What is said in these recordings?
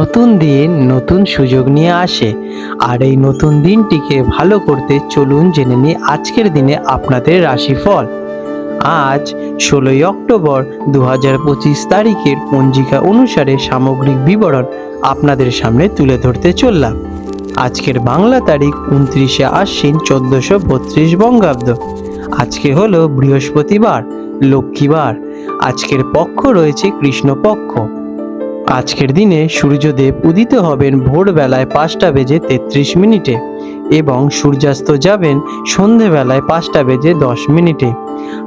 নতুন দিন, নতুন সুযোগ নিয়ে আসে। আর এই নতুন দিনটিকে ভালো করতে চলুন জেনে নিই আজকের দিনে আপনাদের রাশিফল। আজ ষোলোই অক্টোবর দু হাজার পঁচিশ তারিখের পঞ্জিকা অনুসারে সামগ্রিক বিবরণ আপনাদের সামনে তুলে ধরতে চললাম। আজকের বাংলা তারিখ উনত্রিশে আশ্বিন চোদ্দশো বত্রিশ বঙ্গাব্দ। আজকে হলো বৃহস্পতিবার, লক্ষ্মীবার। আজকের পক্ষ রয়েছে কৃষ্ণপক্ষ। আজকের দিনে সূর্যদেব উদিত হবেন ভোরবেলায় পাঁচটা বেজে তেত্রিশ মিনিটে এবং সূর্যাস্ত যাবেন সন্ধেবেলায় পাঁচটা বেজে দশ মিনিটে।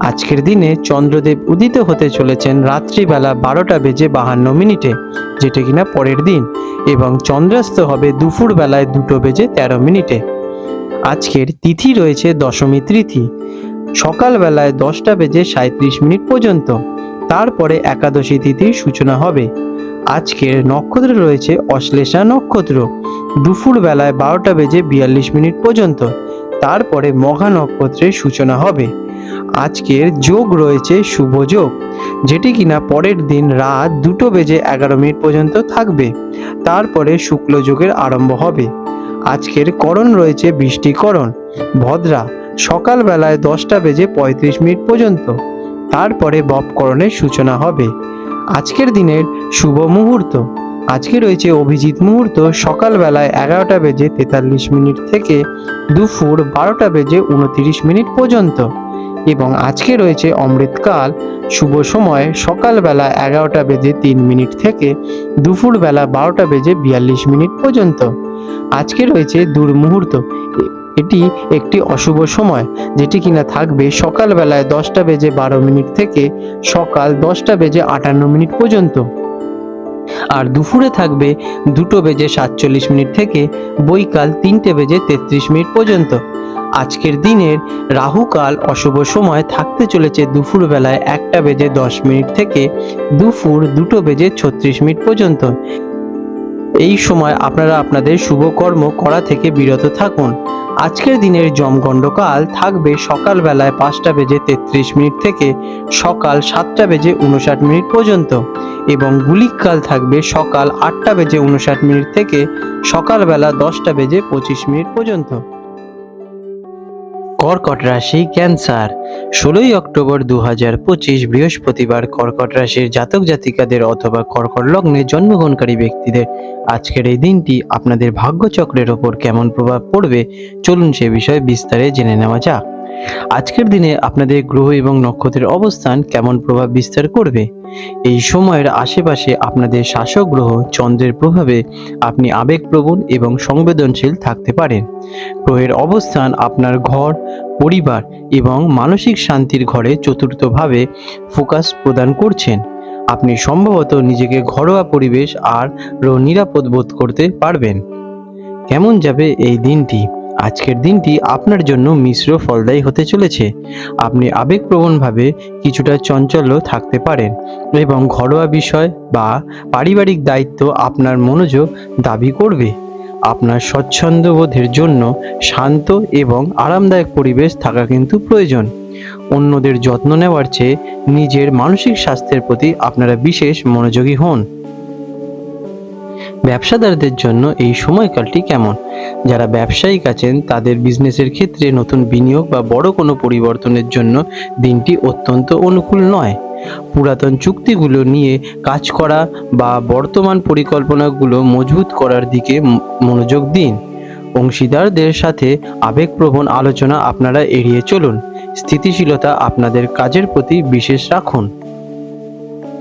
আজকের দিনে চন্দ্রদেব উদিত হতে চলেছেন রাত্রিবেলা বারোটা বেজে বাহান্ন মিনিটে, যেটা কিনা পরের দিন, এবং চন্দ্রাস্ত হবে দুপুর বেলায় দুটো বেজে তেরো মিনিটে। আজকের তিথি রয়েছে দশমী তিথি। সকালবেলায় দশটা বেজে সাঁত্রিশ মিনিট পর্যন্ত। তারপরে একাদশী তিথির সূচনা হবে। আজকের নক্ষত্র রয়েছে অশ্লেষা নক্ষত্র। দুপুর বেলায় বারোটা বেজে বিয়াল্লিশ মিনিট পর্যন্ত। তারপরে মহা নক্ষত্রের সূচনা হবে। আজকের যোগ রয়েছে শুভ যোগ, যেটি কিনা পরের দিন রাত দুটো বেজে এগারো মিনিট পর্যন্ত থাকবে। তারপরে শুক্ল যোগের আরম্ভ হবে। আজকের করণ রয়েছে বৃষ্টিকরণ, ভদ্রা, সকালবেলায় দশটা বেজে পঁয়ত্রিশ মিনিট পর্যন্ত। তারপরে বপকরণের সূচনা হবে। আজকের দিনের শুভ মুহূর্ত। আজকে রয়েছে অভিজিৎ মুহূর্ত সকালবেলায় এগারোটা বেজে তেতাল্লিশ মিনিট থেকে দুপুর বারোটা বেজে উনতিরিশ মিনিট পর্যন্ত। এবং আজকে রয়েছে অমৃতকাল, শুভ সময় সকালবেলা এগারোটা বেজে তিন মিনিট থেকে দুপুরবেলা বারোটা বেজে বিয়াল্লিশ মিনিট পর্যন্ত। আজকে রয়েছে দুর্মুহূর্ত। এটি একটি অশুভ সময়, যেটি কিনা থাকবে সকালবেলায় দশটা বেজে বারো মিনিট থেকে সকাল দশটা বেজে আটান্ন মিনিট পর্যন্ত। আর দুপুরে থাকবে দুটো বেজে সাতচল্লিশ মিনিট থেকে বৈকাল তিনটে বেজে তেত্রিশ মিনিট পর্যন্ত। আজকের দিনের রাহুকাল অশুভ সময় থাকতে চলেছে দুপুর বেলায় একটা বেজে দশ মিনিট থেকে দুপুর দুটো বেজে ছত্রিশ মিনিট পর্যন্ত। এই সময় আপনারা আপনাদের শুভকর্ম করা থেকে বিরত থাকুন। আজকের দিনের জমগণ্ডকাল থাকবে সকালবেলায় পাঁচটা বেজে তেত্রিশ মিনিট থেকে সকাল সাতটা বেজে উনষাট মিনিট পর্যন্ত এবং গুলিককাল থাকবে সকাল আটটা বেজে উনষাট মিনিট থেকে সকালবেলা দশটা বেজে পঁচিশ মিনিট পর্যন্ত। কর্কট রাশি ক্যান্সার। ষোলোই অক্টোবর দু হাজার পঁচিশ বৃহস্পতিবার কর্কট রাশির জাতক জাতিকাদের অথবা কর্কট লগ্নে জন্মগ্রহণকারী ব্যক্তিদের আজকের এই দিনটি আপনাদের ভাগ্যচক্রের ওপর কেমন প্রভাব পড়বে, চলুন সে বিষয়ে বিস্তারে জেনে নেওয়া যাক। আজকের দিনে আপনাদের গ্রহ এবং নক্ষত্রের অবস্থান কেমন প্রভাব বিস্তার করবে? এই সময়ের আশেপাশে আপনাদের শাসক গ্রহ চন্দ্রের প্রভাবে আপনি আবেগপ্রবণ এবং সংবেদনশীল থাকতে পারেন। গ্রহের অবস্থান আপনার ঘর, পরিবার এবং মানসিক শান্তির ঘরে চতুর্থভাবে ফোকাস প্রদান করছেন। আপনি সম্ভবত নিজেকে ঘরোয়া পরিবেশ আর নিরাপদ বোধ করতে পারবেন। কেমন যাবে এই দিনটি? আজকের দিনটি আপনার জন্য মিশ্র ফলদায়ী হতে চলেছে। আপনি আবেগপ্রবণভাবে কিছুটা চঞ্চলও থাকতে পারেন এবং ঘরোয়া বিষয় বা পারিবারিক দায়িত্ব আপনার মনোযোগ দাবি করবে। আপনার স্বচ্ছন্দবোধের জন্য শান্ত এবং আরামদায়ক পরিবেশ থাকা কিন্তু প্রয়োজন। অন্যদের যত্ন নেওয়ার চেয়ে নিজের মানসিক স্বাস্থ্যের প্রতি আপনারা বিশেষ মনোযোগী হন। ব্যবসাদারদের জন্য এই সময়কালটি কেমন? যারা ব্যবসায়িক আছেন, তাদের বিজনেসের ক্ষেত্রে নতুন বিনিয়োগ বা বড় কোনো পরিবর্তনের জন্য দিনটি অত্যন্ত অনুকূল নয়। পুরাতন চুক্তিগুলো নিয়ে কাজ করা বা বর্তমান পরিকল্পনাগুলো মজবুত করার দিকে মনোযোগ দিন। অংশীদারদের সাথে আবেগপ্রবণ আলোচনা আপনারা এড়িয়ে চলুন। স্থিতিশীলতা আপনাদের কাজের প্রতি বিশেষ রাখুন।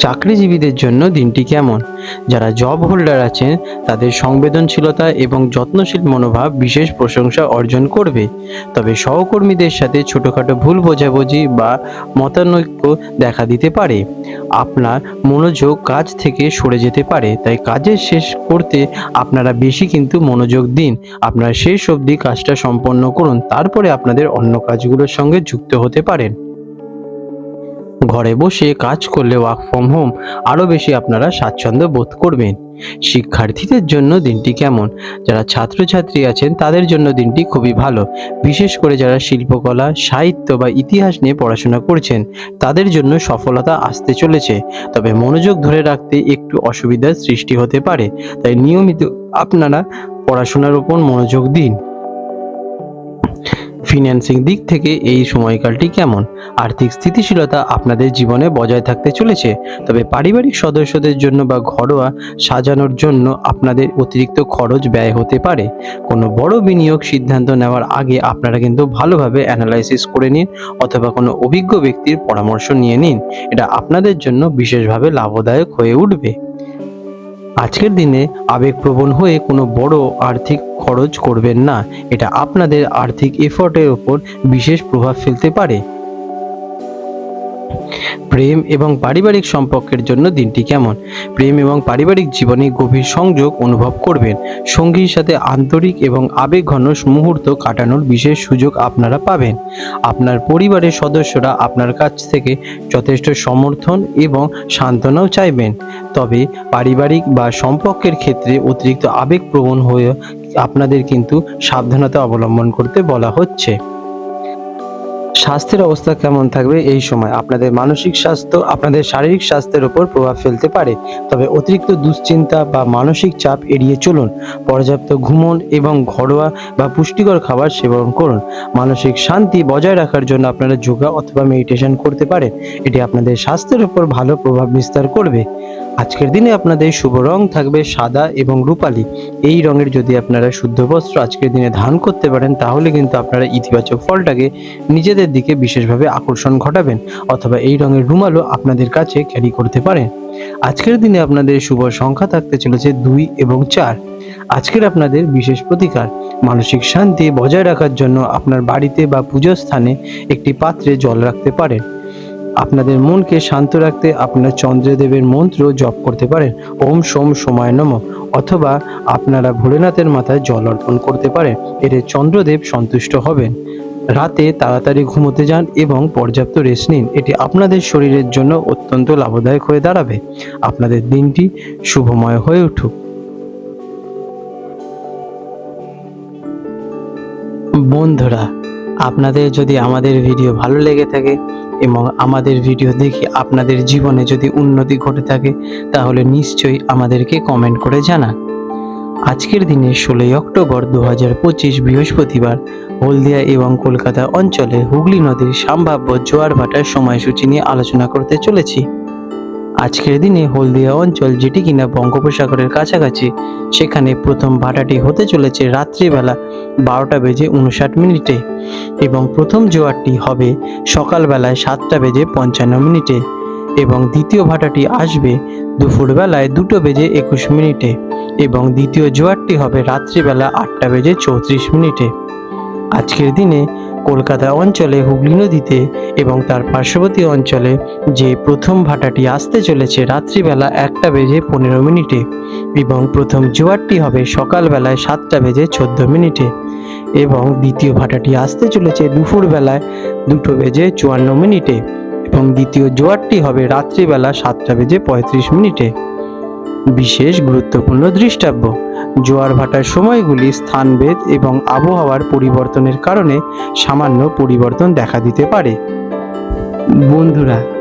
চাকরিজীবীদের জন্য দিনটি কেমন? যারা জব হোল্ডার আছেন, তাদের সংবেদনশীলতা এবং যত্নশীল মনোভাব বিশেষ প্রশংসা অর্জন করবে। তবে সহকর্মীদের সাথে ছোটোখাটো ভুল বোঝাবুঝি বা মতানৈক্য দেখা দিতে পারে। আপনার মনোযোগ কাজ থেকে সরে যেতে পারে, তাই কাজের শেষ করতে আপনারা বেশি কিন্তু মনোযোগ দিন। আপনারা শেষ অবধি কাজটা সম্পন্ন করুন, তারপরে আপনাদের অন্য কাজগুলোর সঙ্গে যুক্ত হতে পারেন। ঘরে বসে কাজ করলে ওয়ার্ক ফ্রম হোম আরও বেশি আপনারা স্বাচ্ছন্দ্য বোধ করবেন। শিক্ষার্থীদের জন্য দিনটি কেমন? যারা ছাত্রছাত্রী আছেন, তাদের জন্য দিনটি খুবই ভালো। বিশেষ করে যারা শিল্পকলা, সাহিত্য বা ইতিহাস নিয়ে পড়াশোনা করছেন, তাদের জন্য সফলতা আসতে চলেছে। তবে মনোযোগ ধরে রাখতে একটু অসুবিধার সৃষ্টি হতে পারে। তাই নিয়মিত আপনারা পড়াশোনার উপর মনোযোগ দিন। ফিন্যান্সিং দিক থেকে এই সময়কালটি কেমন? আর্থিক স্থিতিশীলতা আপনাদের জীবনে বজায় থাকতে চলেছে, তবে পারিবারিক সদস্যদের জন্য বা ঘরোয়া সাজানোর জন্য আপনাদের অতিরিক্ত খরচ ব্যয় হতে পারে। কোনো বড় বিনিয়োগ সিদ্ধান্ত নেওয়ার আগে আপনারা কিন্তু ভালোভাবে অ্যানালাইসিস করে নিন অথবা কোনো অভিজ্ঞ ব্যক্তির পরামর্শ নিয়ে নিন। এটা আপনাদের জন্য বিশেষভাবে লাভদায়ক হয়ে উঠবে। আজকের দিনে আবেগপ্রবণ হয়ে কোনো বড় আর্থিক খরচ করবেন না। এটা আপনাদের আর্থিক এফোর্টের ওপর বিশেষ প্রভাব ফেলতে পারে। প্রেম এবং পারিবারিক সম্পর্কের জন্য দিনটি কেমন? প্রেম এবং পারিবারিক জীবনে গভীর সংযোগ অনুভব করবেন। সঙ্গীর সাথে আন্তরিক এবং আবেগঘন মুহূর্ত কাটানোর বিশেষ সুযোগ আপনারা পাবেন। আপনার পরিবারের সদস্যরা আপনার কাছ থেকে যথেষ্ট সমর্থন এবং সান্ত্বনাও চাইবেন। তবে পারিবারিক বা সম্পর্কের ক্ষেত্রে অতিরিক্ত আবেগপ্রবণ হয়ে আপনাদের কিন্তু সাবধানতা অবলম্বন করতে বলা হচ্ছে। স্বাস্থ্যের অবস্থা কেমন থাকবে এই সময়? আপনাদের মানসিক স্বাস্থ্য, আপনাদের শারীরিক স্বাস্থ্যের উপর প্রভাব ফেলতে পারে। তবে অতিরিক্ত দুশ্চিন্তা বা মানসিক চাপ এড়িয়ে চলুন। পর্যাপ্ত ঘুমন এবং ঘরোয়া বা পুষ্টিকর খাবার সেবন করুন। মানসিক শান্তি বজায় রাখার জন্য আপনারা যোগা অথবা মেডিটেশন করতে পারেন। এটি আপনাদের স্বাস্থ্যের উপর ভালো প্রভাব বিস্তার করবে। আজকের দিনে আপনাদের শুভ রং থাকবে সাদা এবং রূপালী। এই রঙের যদি আপনারা শুদ্ধ বস্ত্র আজকের দিনে ধারণ করতে পারেন, তাহলে কিন্তু আপনারা ইতিবাচক ফলটাকে নিজেদের দিকে বিশেষভাবে আকর্ষণ ঘটাবেন অথবা এই রঙের রুমালও আপনাদের কাছে ক্যারি করতে পারেন। আজকের দিনে আপনাদের শুভ সংখ্যা থাকতে চলেছে দুই এবং চার। আজকের আপনাদের বিশেষ প্রতিকার, মানসিক শান্তি বজায় রাখার জন্য আপনার বাড়িতে বা পুজোর স্থানে একটি পাত্রে জল রাখতে পারেন। আপনাদের মনকে শান্ত রাখতে আপনার চন্দ্রদেবের মন্ত্র জপ করতে পারেন। ওম সোম সময় নম। অথবা আপনারা ভোলেনাথের মাথায় জল অর্পণ করতে পারেন। এতে চন্দ্রদেব সন্তুষ্ট হবেন। রাতে তাড়াতাড়ি ঘুমোতে যান এবং পর্যাপ্ত রেস্ট নিন। এটি আপনাদের শরীরের জন্য অত্যন্ত লাভদায়ক হয়ে দাঁড়াবে। আপনাদের দিনটি শুভময় হয়ে উঠুক। বন্ধুরা, আপনাদের যদি আমাদের ভিডিও ভালো লেগে থাকে এবং আমাদের ভিডিও দেখে আপনাদের জীবনে যদি উন্নতি ঘটে থাকে, তাহলে নিশ্চয়ই আমাদেরকে কমেন্ট করে জানান। আজকের দিনে ষোলোই অক্টোবর দু হাজার পঁচিশ বৃহস্পতিবার, হলদিয়া এবং কলকাতা অঞ্চলে হুগলি নদীর সম্ভাব্য জোয়ার ভাটার সময়সূচি নিয়ে আলোচনা করতে চলেছি। আজকের দিনে হলদিয়া অঞ্চল যেটি কিনা বঙ্গোপসাগরের কাছাকাছি, সেখানে প্রথম ভাটাটি হতে চলেছে রাত্রিবেলা বারোটা বেজে উনষাট মিনিটে এবং প্রথম জোয়ারটি হবে সকালবেলায় সাতটা বেজে পঞ্চান্ন মিনিটে এবং দ্বিতীয় ভাটাটি আসবে দুপুরবেলায় দুটো বেজে একুশ মিনিটে এবং দ্বিতীয় জোয়ারটি হবে রাত্রিবেলা আটটা বেজে চৌত্রিশ মিনিটে। আজকের দিনে কলকাতা অঞ্চলে হুগলি নদীতে এবং তার পার্শ্ববর্তী অঞ্চলে যে প্রথম ভাটাটি আসতে চলেছে রাত্রিবেলা একটা বেজে পনেরো মিনিটে এবং প্রথম জোয়ারটি হবে সকালবেলায় সাতটা বেজে চোদ্দ মিনিটে এবং দ্বিতীয় ভাটাটি আসতে চলেছে দুপুরবেলায় দুটো বেজে চুয়ান্ন মিনিটে এবং দ্বিতীয় জোয়ারটি হবে রাত্রিবেলা সাতটা বেজে পঁয়ত্রিশ মিনিটে। বিশেষ গুরুত্বপূর্ণ দৃষ্টাব্য। জোয়ার ভাটার সময়গুলি স্থানভেদ এবং আবহাওয়ার পরিবর্তনের কারণে সামান্য পরিবর্তন দেখা দিতে পারে। বন্ধুরা